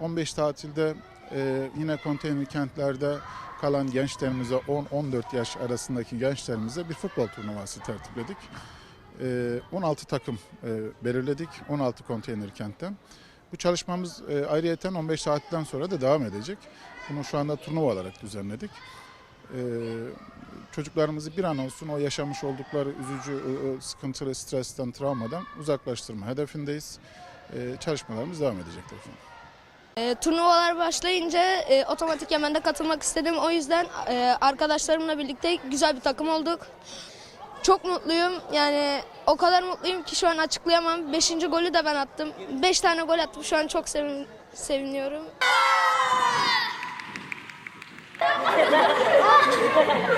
15 tatilde e, yine konteyner kentlerde kalan gençlerimize 10-14 yaş arasındaki gençlerimize bir futbol turnuvası tertipledik. E, 16 takım e, belirledik 16 konteyner kentten. Bu çalışmamız e, ayrıyeten 15 saatten sonra da devam edecek. Bunu şu anda turnuva olarak düzenledik. E, çocuklarımızı bir an olsun o yaşamış oldukları üzücü, e, sıkıntılı, stresten, travmadan uzaklaştırma hedefindeyiz. E, çalışmalarımız devam edecektir efendim. E, turnuvalar başlayınca e, otomatik hemen de katılmak istedim. O yüzden e, arkadaşlarımla birlikte güzel bir takım olduk. Çok mutluyum. Yani o kadar mutluyum ki şu an açıklayamam. Beşinci golü de ben attım. Beş tane gol attım. Şu an çok sevin, seviniyorum.